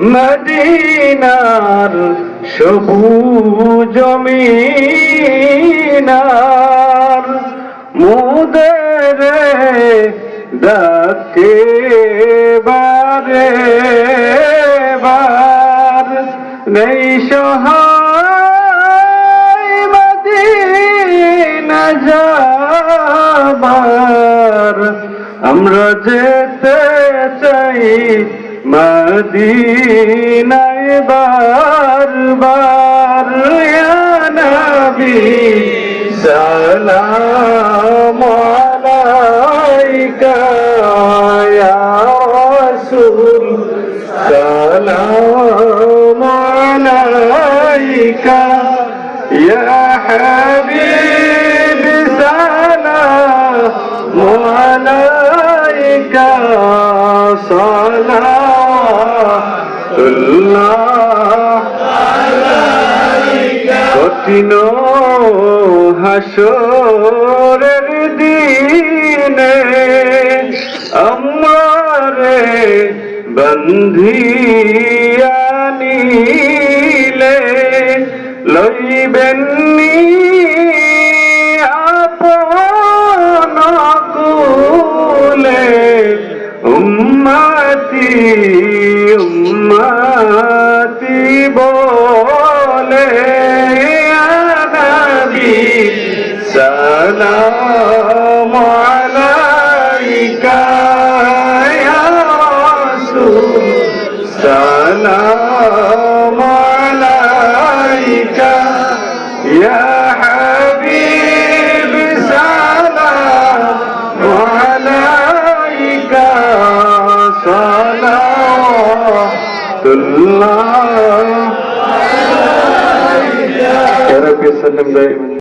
মদিনার সবুজ মিনার মুদের ডাকে বারে বার। নেই সহায় মদিনা যাবার। আমরা যেতে চাই মদিনায় বারবার নবী সালাম আলাইকা ইয়া রাসূল সালাম আলাইকা ইয়া হাবিব সালাম আলাইকা সালাতুল্লাহ কঠিন হাসরের দিনে আমারে বন্ধিয়ানিলে লইবেননি আপন কুলে উম্মতি উম্মতি বলে নবী সালাম আলাইকা ইয়া সালাম আলাইকা ইয়া রসুল্লাহ কেন পেয়েছিলেন